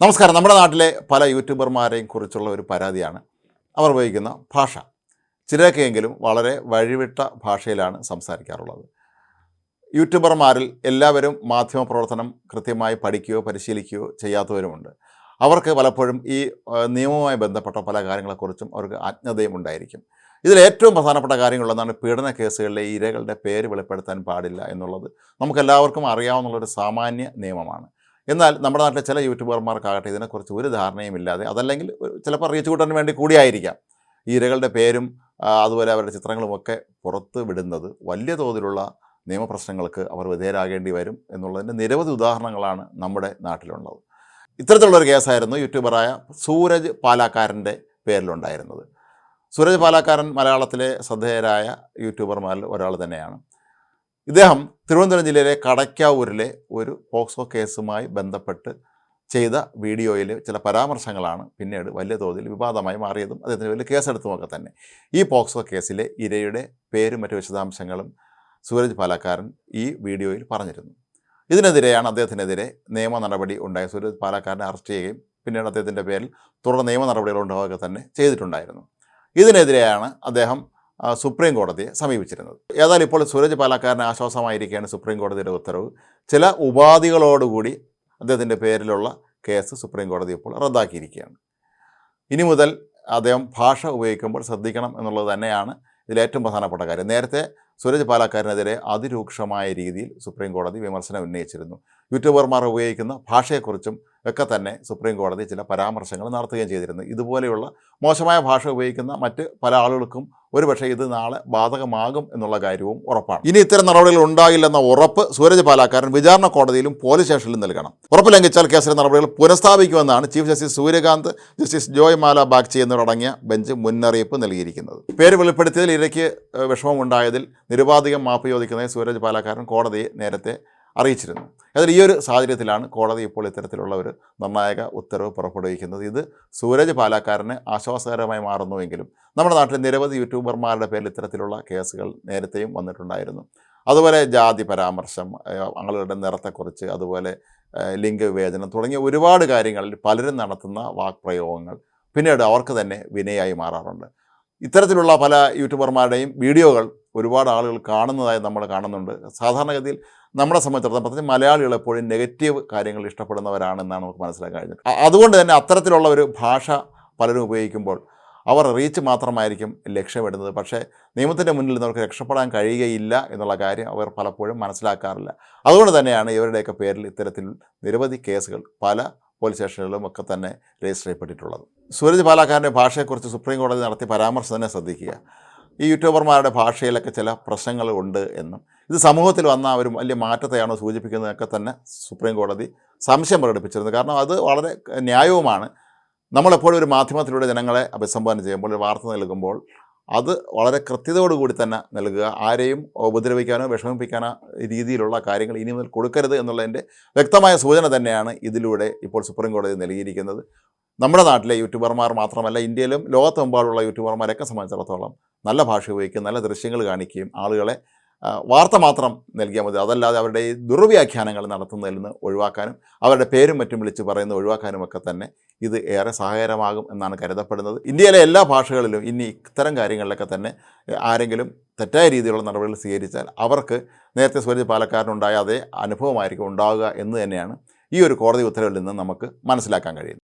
നമസ്കാരം. നമ്മുടെ നാട്ടിലെ പല യൂട്യൂബർമാരെയും കുറിച്ചുള്ള ഒരു പരാതിയാണ് അവർ ഉപയോഗിക്കുന്ന ഭാഷ. ചിലരൊക്കെയെങ്കിലും വളരെ വഴിവിട്ട ഭാഷയിലാണ് സംസാരിക്കാറുള്ളത്. യൂട്യൂബർമാരിൽ എല്ലാവരും മാധ്യമപ്രവർത്തനം കൃത്യമായി പഠിക്കുകയോ പരിശീലിക്കുകയോ ചെയ്യാത്തവരുമുണ്ട്. അവർക്ക് പലപ്പോഴും ഈ നിയമവുമായി ബന്ധപ്പെട്ട പല കാര്യങ്ങളെക്കുറിച്ചും അവർക്ക് അജ്ഞതയും ഉണ്ടായിരിക്കും. ഇതിൽ ഏറ്റവും പ്രധാനപ്പെട്ട കാര്യങ്ങളൊന്നാണ് പീഡന കേസുകളിലെ ഇരകളുടെ പേര് വെളിപ്പെടുത്താൻ പാടില്ല എന്നുള്ളത്. നമുക്കെല്ലാവർക്കും അറിയാവുന്നുള്ളൊരു സാമാന്യ നിയമമാണ്. എന്നാൽ നമ്മുടെ നാട്ടിലെ ചില യൂട്യൂബർമാർക്കാകട്ടെ ഇതിനെക്കുറിച്ച് ഒരു ധാരണയും ഇല്ലാതെ അതല്ലെങ്കിൽ ചിലപ്പോൾ റീച്ച് കൂട്ടാൻ വേണ്ടി കൂടിയായിരിക്കാം. ഇരകളുടെ പേരും അതുപോലെ അവരുടെ ചിത്രങ്ങളുമൊക്കെ പുറത്ത് വിടുന്നത് വലിയ തോതിലുള്ള നിയമപ്രശ്നങ്ങൾക്ക് അവർ വിധേയരാകേണ്ടി വരും എന്നുള്ളതിന്റെ നിരവധി ഉദാഹരണങ്ങളാണ് നമ്മുടെ നാട്ടിലുള്ളത്. ഇത്തരത്തിലുള്ളൊരു കേസായിരുന്നു യൂട്യൂബറായ സൂരജ് പാലാക്കാരന്റെ പേരിലുണ്ടായിരുന്നത്. സൂരജ് പാലാക്കാരൻ മലയാളത്തിലെ ശ്രദ്ധേയരായ യൂട്യൂബർമാരിൽ ഒരാൾ തന്നെയാണ്. ഇദ്ദേഹം തിരുവനന്തപുരം ജില്ലയിലെ കടയ്ക്കാവൂരിലെ ഒരു പോക്സോ കേസുമായി ബന്ധപ്പെട്ട് ചെയ്ത വീഡിയോയിൽ ചില പരാമർശങ്ങളാണ് പിന്നീട് വലിയ തോതിൽ വിവാദമായി മാറിയതും അദ്ദേഹത്തിന് വലിയ കേസെടുത്തുമൊക്കെ തന്നെ. ഈ പോക്സോ കേസിലെ ഇരയുടെ പേരും മറ്റു വിശദാംശങ്ങളും സൂരജ് പാലക്കാരൻ ഈ വീഡിയോയിൽ പറഞ്ഞിരുന്നു. ഇതിനെതിരെയാണ് അദ്ദേഹത്തിനെതിരെ നിയമ നടപടി ഉണ്ടായ സൂരജ് പാലക്കാരനെ അറസ്റ്റ് ചെയ്യുകയും പിന്നീട് അദ്ദേഹത്തിന്റെ പേരിൽ തുടർ നിയമ നടപടികൾ ഉണ്ടാവുകയൊക്കെ തന്നെ ചെയ്തിട്ടുണ്ടായിരുന്നു. ഇതിനെതിരെയാണ് അദ്ദേഹം സുപ്രീം കോടതിയെ സമീപിച്ചിരുന്നത്. ഏതായാലും ഇപ്പോൾ സൂരജ് പാലക്കാരന് ആശ്വാസമായിരിക്കുകയാണ് സുപ്രീം കോടതിയുടെ ഉത്തരവ്. ചില ഉപാധികളോടുകൂടി അദ്ദേഹത്തിന്റെ പേരിലുള്ള കേസ് സുപ്രീം കോടതി ഇപ്പോൾ റദ്ദാക്കിയിരിക്കുകയാണ്. ഇനി മുതൽ അദ്ദേഹം ഭാഷ ഉപയോഗിക്കുമ്പോൾ ശ്രദ്ധിക്കണം എന്നുള്ളത് തന്നെയാണ് ഇതിലേറ്റവും പ്രധാനപ്പെട്ട കാര്യം. നേരത്തെ സുരജ് പാലക്കാരനെതിരെ അതിരൂക്ഷമായ രീതിയിൽ സുപ്രീം കോടതി വിമർശനം ഉന്നയിച്ചിരുന്നു. യൂട്യൂബർമാർ ഉപയോഗിക്കുന്ന ഭാഷയെക്കുറിച്ചും ഒക്കെ തന്നെ സുപ്രീം കോടതി ചില പരാമർശങ്ങൾ നടത്തുകയും ചെയ്തിരുന്നു. ഇതുപോലെയുള്ള മോശമായ ഭാഷ ഉപയോഗിക്കുന്ന മറ്റ് പല ആളുകൾക്കും ഒരുപക്ഷെ ഇത് നാളെ ബാധകമാകും എന്നുള്ള കാര്യവും ഉറപ്പാണ്. ഇനി ഇത്തരം നടപടികൾ ഉണ്ടാകില്ലെന്ന ഉറപ്പ് സൂരജ് പാലാക്കാരൻ വിചാരണ കോടതിയിലും പോലീസ് സ്റ്റേഷനിലും നൽകണം. ഉറപ്പ് ലംഘിച്ചാൽ കേസിലെ നടപടികൾ പുനഃസ്ഥാപിക്കുമെന്നാണ് chief justice Suryakant justice Joymalya Bagchi എന്നിവരടങ്ങിയ ബെഞ്ച് മുന്നറിയിപ്പ് നൽകിയിരിക്കുന്നത്. പേര് വെളിപ്പെടുത്തിയതിൽ ഇരയ്ക്ക് വിഷമമുണ്ടായതിൽ നിരുപാധികം മാപ്പ് ചോദിക്കുന്നതിന് സൂരജ് പാലാക്കാരൻ കോടതിയെ നേരത്തെ അറിയിച്ചിരുന്നു. അതിൽ ഈ ഒരു സാഹചര്യത്തിലാണ് കോടതി ഇപ്പോൾ ഇത്തരത്തിലുള്ള ഒരു നിർണായക ഉത്തരവ് പുറപ്പെടുവിക്കുന്നത്. ഇത് സൂരജ് പാലാക്കാരന് ആശ്വാസകരമായി മാറുന്നുവെങ്കിലും നമ്മുടെ നാട്ടിൽ നിരവധി യൂട്യൂബർമാരുടെ പേരിൽ ഇത്തരത്തിലുള്ള കേസുകൾ നേരത്തെയും വന്നിട്ടുണ്ടായിരുന്നു. അതുപോലെ ജാതി പരാമർശം ആളുകളുടെ നിറത്തെക്കുറിച്ച് അതുപോലെ ലിംഗ ലിംഗവിവേചനം തുടങ്ങിയ ഒരുപാട് കാര്യങ്ങളിൽ പലരും നടത്തുന്ന വാക്പ്രയോഗങ്ങൾ പിന്നീട് അവർക്ക് തന്നെ വിനയായി മാറാറുണ്ട്. ഇത്തരത്തിലുള്ള പല യൂട്യൂബർമാരുടെയും വീഡിയോകൾ ഒരുപാട് ആളുകൾ കാണുന്നതായി നമ്മൾ കാണുന്നുണ്ട്. സാധാരണഗതിയിൽ നമ്മളെ സംബന്ധിച്ചിടത്തോളം പ്രത്യേകിച്ച് മലയാളികൾ എപ്പോഴും നെഗറ്റീവ് കാര്യങ്ങൾ ഇഷ്ടപ്പെടുന്നവരാണെന്നാണ് നമുക്ക് മനസ്സിലാക്കാൻ കഴിഞ്ഞത്. അതുകൊണ്ട് തന്നെ അത്തരത്തിലുള്ള ഒരു ഭാഷ പലരും ഉപയോഗിക്കുമ്പോൾ അവർ റീച്ച് മാത്രമായിരിക്കും ലക്ഷ്യമിടുന്നത്. പക്ഷേ നിയമത്തിന്റെ മുന്നിൽ നിന്നവർക്ക് രക്ഷപ്പെടാൻ കഴിയുകയില്ല എന്നുള്ള കാര്യം അവർ പലപ്പോഴും മനസ്സിലാക്കാറില്ല. അതുകൊണ്ട് തന്നെയാണ് ഇവരുടെയൊക്കെ പേരിൽ ഇത്തരത്തിൽ നിരവധി കേസുകൾ പല പോലീസ് സ്റ്റേഷനുകളിലും ഒക്കെ തന്നെ രജിസ്റ്റർ ചെയ്യപ്പെട്ടിട്ടുള്ളത്. സൂരജ് പാലാക്കാരന്റെ ഭാഷയെക്കുറിച്ച് സുപ്രീം കോടതി നടത്തിയ പരാമർശം തന്നെ ശ്രദ്ധിക്കുക. ഈ യൂട്യൂബർമാരുടെ ഭാഷയിലൊക്കെ ചില പ്രശ്നങ്ങൾ ഉണ്ട് എന്നും. ഇത് സമൂഹത്തിൽ വന്ന ഒരു വലിയ മാറ്റത്തെയാണോ സൂചിപ്പിക്കുന്നതൊക്കെ തന്നെ സുപ്രീം കോടതി സംശയം പ്രകടിപ്പിച്ചിരുന്നു. കാരണം അത് വളരെ ന്യായവുമാണ്. നമ്മളെപ്പോഴും ഒരു മാധ്യമത്തിലൂടെ ജനങ്ങളെ അഭിസംബോധന ചെയ്യുമ്പോൾ ഒരു വാർത്ത നൽകുമ്പോൾ അത് വളരെ കൃത്യതയോടുകൂടി തന്നെ നൽകുക. ആരെയും ഉപദ്രവിക്കാനോ വിഷമിപ്പിക്കാനോ രീതിയിലുള്ള കാര്യങ്ങൾ ഇനി മുതൽ കൊടുക്കരുത് എന്നുള്ളതിന്റെ വ്യക്തമായ സൂചന തന്നെയാണ് ഇതിലൂടെ ഇപ്പോൾ സുപ്രീം കോടതി നൽകിയിരിക്കുന്നത്. നമ്മുടെ നാട്ടിലെ യൂട്യൂബർമാർ മാത്രമല്ല ഇന്ത്യയിലും ലോകത്തെമ്പാടുള്ള യൂട്യൂബർമാരെയൊക്കെ സംബന്ധിച്ചിടത്തോളം നല്ല ഭാഷ ഉപയോഗിക്കുകയും നല്ല ദൃശ്യങ്ങൾ കാണിക്കുകയും ആളുകളെ വാർത്ത മാത്രം നൽകിയാൽ മതി. അതല്ലാതെ അവരുടെ ഈ ദുർവ്യാഖ്യാനങ്ങൾ നടത്തുന്നതിൽ നിന്ന് ഒഴിവാക്കാനും അവരുടെ പേരും മറ്റും വിളിച്ച് പറയുന്നത് ഒഴിവാക്കാനും ഒക്കെ തന്നെ ഇത് ഏറെ സഹായകരമാകും എന്നാണ് കരുതപ്പെടുന്നത്. ഇന്ത്യയിലെ എല്ലാ ഭാഷകളിലും ഇനി ഇത്തരം കാര്യങ്ങളിലൊക്കെ തന്നെ ആരെങ്കിലും തെറ്റായ രീതിയിലുള്ള നടപടികൾ സ്വീകരിച്ചാൽ അവർക്ക് നേരത്തെ സൂര്യ പാലക്കാരനുണ്ടായ അതേ അനുഭവമായിരിക്കും ഉണ്ടാവുക എന്ന് തന്നെയാണ് ഈ ഒരു കോടതി ഉത്തരവിൽ നിന്ന് നമുക്ക് മനസ്സിലാക്കാൻ കഴിയുന്നത്.